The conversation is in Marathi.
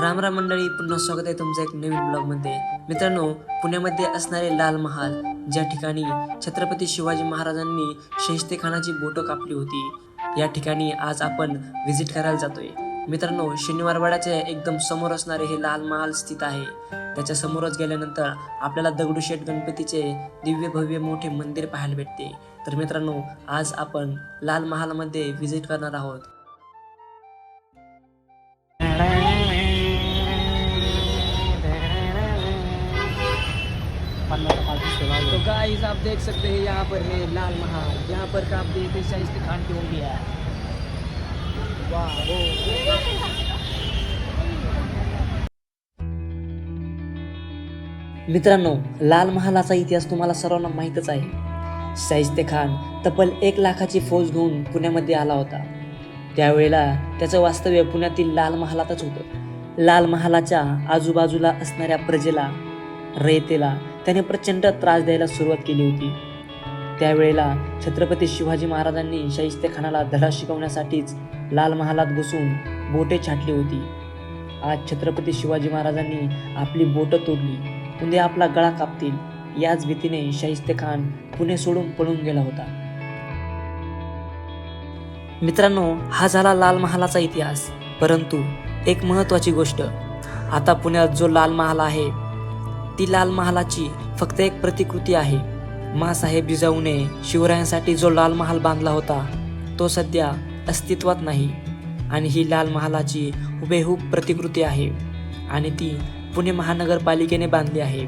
राम राम मंडळी पुन्हा स्वागत आहे तुमचं एक नवीन ब्लॉगमध्ये मित्रांनो पुण्यामध्ये असणारे लाल महाल ज्या ठिकाणी छत्रपती शिवाजी महाराजांनी शहिस्ते खानाची बोटं कापली होती या ठिकाणी आज आपण व्हिजिट करायला जातोय. मित्रांनो शनिवारवाड्याच्या एकदम समोर असणारे हे लाल महाल स्थित आहे. त्याच्या समोरच गेल्यानंतर आपल्याला दगडूशेठ गणपतीचे दिव्य भव्य मोठे मंदिर पाहायला भेटते. तर मित्रांनो आज आपण लाल महालमध्ये व्हिजिट करणार आहोत. तो गाइस आप देख सकते हैं यहाँ पर है लाल महाल। यहाँ पर का आप देखते खान की उंगली है वाह वो। मित्रांनो लाल महालाचा इतिहास तुम्हाला सर्वांना माहीतच आहे. शाहिस्ते खान तब्बल एक लाखाची फौज घेऊन पुण्यामध्ये आला होता. त्यावेळेला त्याचं वास्तव्य पुण्यातील लाल महालातच होतं. लाल महालाच्या आजूबाजूला असणाऱ्या प्रजेला रयतेला त्याने प्रचंड त्रास द्यायला सुरुवात केली होती. त्यावेळेला छत्रपती शिवाजी महाराजांनी शाहिस्ते खानाला धडा शिकवण्यासाठीच लाल महालात घुसून बोटे छाटली होती. आज छत्रपती शिवाजी महाराजांनी आपली बोटं तोडली. उद्या आपला गळा कापतील. याच भीतीने शाहिस्ते खान पुणे सोडून पळून गेला होता. मित्रांनो हा झाला लाल महालाचा इतिहास. परंतु एक महत्त्वाची गोष्ट. आता पुण्यात जो लाल महाल आहे ती लाल महालाची फक्त एक प्रतिकृती आहे. मासाहेब जिजाऊने शिवरायांसाठी जो लाल महाल बांधला होता तो सध्या अस्तित्वात नाही आणि ही लाल महालाची हुबेहूब प्रतिकृती आहे आणि ती पुणे महानगरपालिकेने बांधली आहे.